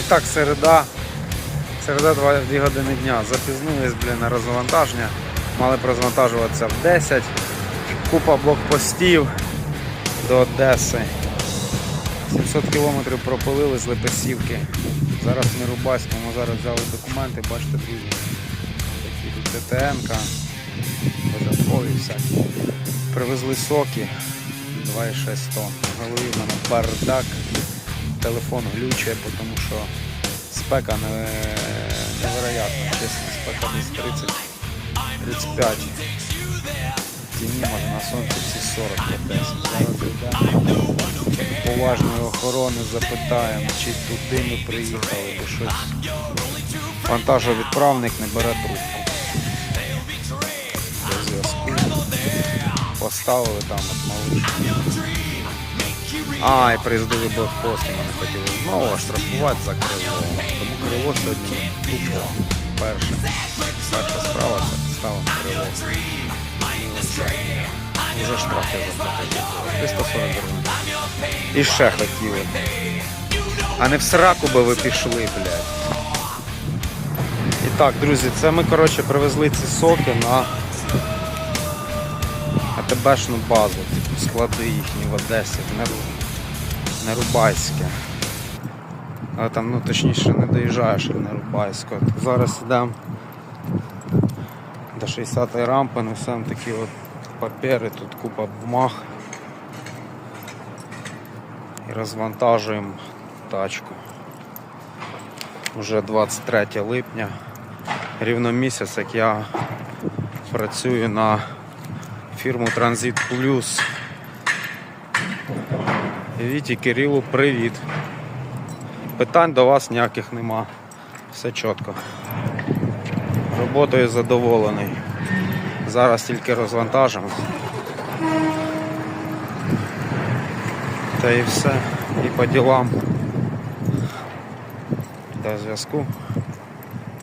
і так, середа. Середа 2 години дня. Запізнились, блін, на розвантаження. Мали розвантажуватися в 10. Купа блокпостів до Одеси. 700 кілометрів пропилили з Лепесівки. Зараз в Нерубайському, зараз взяли документи, бачите, друзі. Такі тут ТТН-ка, всякі. Привезли соки 2,6 тонн. Голові в мене бардак. Телефон глючає, тому що спека не, невероятна. Чесно, спека десь 30 35. Тіні може на сонці всі 40 по 10. Зараз поважної охорони запитаємо, чи туди ми приїхали, бо щось вантажовідправник не бере трубку. Поставили там от малиш. А, і приїздили блокпост, мене хотіли знову оштрафувати за крило. Тому крило сьогодні тупо перше. Перша справа це ставимо крило. Уже штраф я заплатив. 340 гривень. І ще хотіли. А не в сраку би ви пішли, блядь. І так, друзі, це ми, коротше, привезли ці соки на АТБшну базу, типу, склади їхні в Одесі, Нерубайське. Але там, ну точніше, не доїжджаєш в Нерубайську. Зараз йдемо до 60-ї рампи, несемо такі от папери, тут купа бумаг. І розвантажуємо тачку. Уже 23 липня. Рівно місяць, як я працюю на фірму Транзит Плюс. Віті Кирилу, привіт. Питань до вас ніяких нема. Все чітко. Роботою задоволений. Зараз тільки розвантажимо. Та і все. І по ділам. До зв'язку.